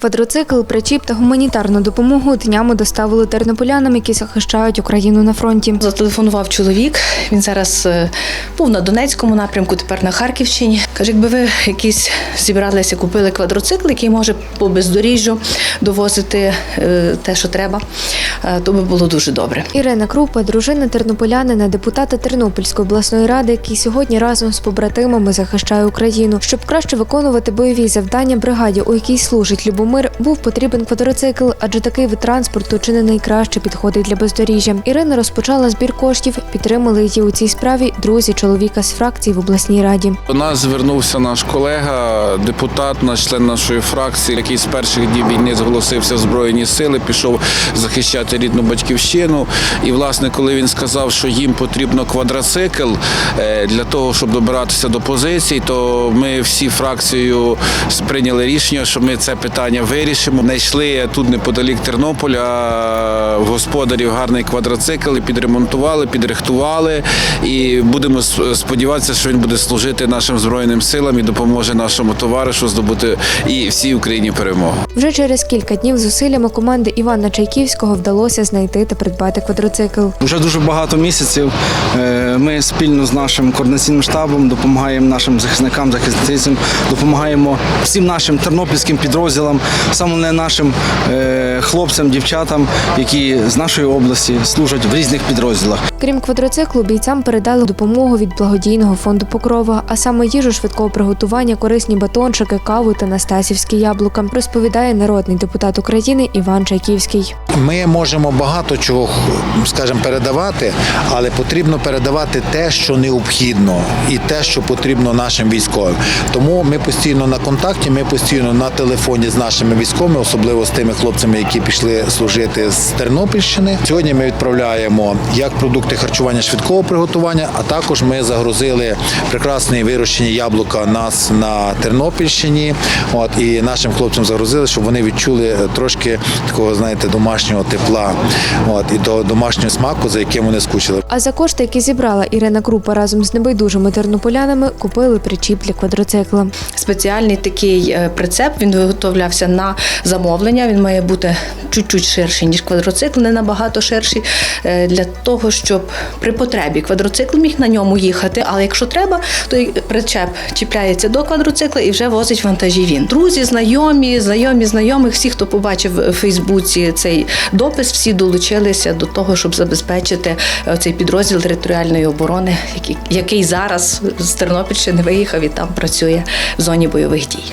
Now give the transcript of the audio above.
Квадроцикл, причіп та гуманітарну допомогу днями доставили тернополянам, які захищають Україну на фронті. Зателефонував чоловік. Він зараз е, був на Донецькому напрямку, тепер на Харківщині. Каже, якби ви якісь зібралися, купили квадроцикл, який може по бездоріжжю довозити е, те, що треба, е, то би було дуже добре. Ірина Крупа, дружина тернополянина, депутата Тернопільської обласної ради, який сьогодні разом з побратимами захищає Україну. Щоб краще виконувати бойові завдання бригаді, у якій служить Любомир, був потрібен квадроцикл, адже такий вид транспорту чи не найкраще підходить для бездоріжжя. Ірина розпочала збір коштів, підтримали її у цій справі друзі чоловіка з фракції в обласній раді. До нас звернувся наш колега, депутат, наш член нашої фракції, який з перших днів війни зголосився в Збройні сили, пішов захищати рідну батьківщину. І, власне, коли він сказав, що їм потрібно квадроцикл е, для того, щоб добиратися до позицій, то ми всі фракцією сприйняли рішення, що ми це питання вирішимо. Знайшли тут неподалік Тернополя в господарів гарний квадроцикл, і підремонтували, підрихтували. І будемо сподіватися, що він буде служити нашим збройним силам і допоможе нашому товаришу здобути і всій Україні перемогу. Вже через кілька днів зусиллями команди Івана Чайківського вдалося знайти та придбати квадроцикл. Вже дуже багато місяців е, ми спільно з нашим координаційним штабом допомагаємо нашим захисникам, захисницям, допомагаємо всім нашим тернопільським підрозділам, саме нашим е, хлопцям, дівчатам, які з нашої області служать в різних підрозділах. Крім квадроциклу, бійцям передали допомогу від благодійного фонду Покрова, а саме їжу швидкого приготування, корисні батончики, каву та настасівські яблука, розповідає народний депутат України Іван Чайківський. Ми можемо багато чого, скажімо, передавати, але потрібно передавати те, що необхідно, і те, що потрібно нашим військовим. Тому ми постійно на контакті, ми постійно на телефоні з нашими військовими, особливо з тими хлопцями, які пішли служити з Тернопільщини. Сьогодні ми відправляємо як продукти харчування швидкого приготування, а також ми загрузили прекрасні вирощені яблука нас на Тернопільщині. От і нашим хлопцям загрузили, щоб вони відчули трошки такого, знаєте, домашнього тепла, от і того домашнього смаку, за яким вони скучили. А за кошти, які зібрала Ірина Крупа разом з небайдужими тернополянами, купили причіп для квадроцикла. Спеціальний такий е, прицеп він виготовлявся на замовлення. Він має бути чуть-чуть ширший, ніж квадроцикл, не набагато ширший, е, для того, щоб при потребі квадроцикл міг на ньому їхати. Але якщо треба, то причеп чіпляється до квадроцикла і вже возить вантажі він. Друзі, знайомі, знайомі знайомих, всі, хто побачив у Фейсбуці цей допис, всі долучилися до того, щоб забезпечити е, цей підрозділ територіальної оборони, який, який зараз з Тернопільщини виїхав і там працює в зоні бойових дій.